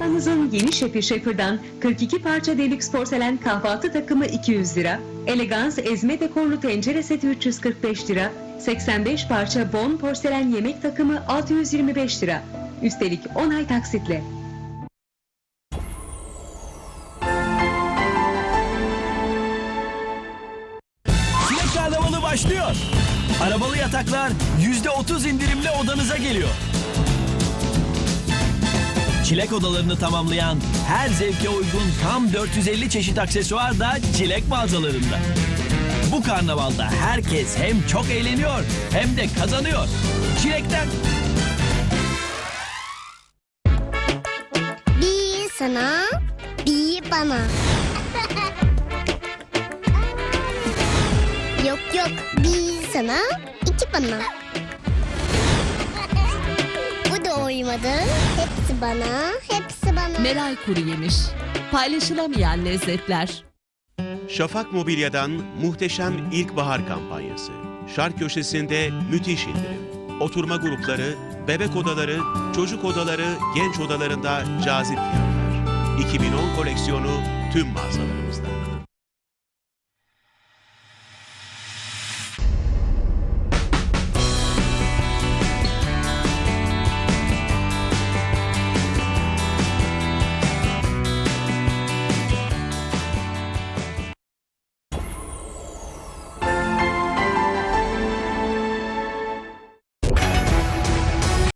Yalnız'ın yeni şefi şefirden 42 parça deluxe porselen kahvaltı takımı 200 lira, elegans ezme dekorlu tencere seti 345 lira, 85 parça bon porselen yemek takımı 625 lira. Üstelik 10 ay taksitle. Karnavalı başlıyor. Arabalı yataklar %30 indirimle odanıza geliyor. Çilek odalarını tamamlayan her zevke uygun tam 450 çeşit aksesuar da çilek mağazalarında. Bu karnavalda herkes hem çok eğleniyor hem de kazanıyor. Çilekten Bir sana, bir bana. yok yok, bir sana, iki bana. Bu da uymadı. Hepsi bana, hepsi bana. Meral kuru yemiş. Paylaşılamayan lezzetler. Şafak Mobilya'dan muhteşem ilkbahar kampanyası. Şark köşesinde müthiş indirim. Oturma grupları, bebek odaları, çocuk odaları, genç odalarında cazip fiyatlar. 2010 koleksiyonu tüm mağazalarımızda.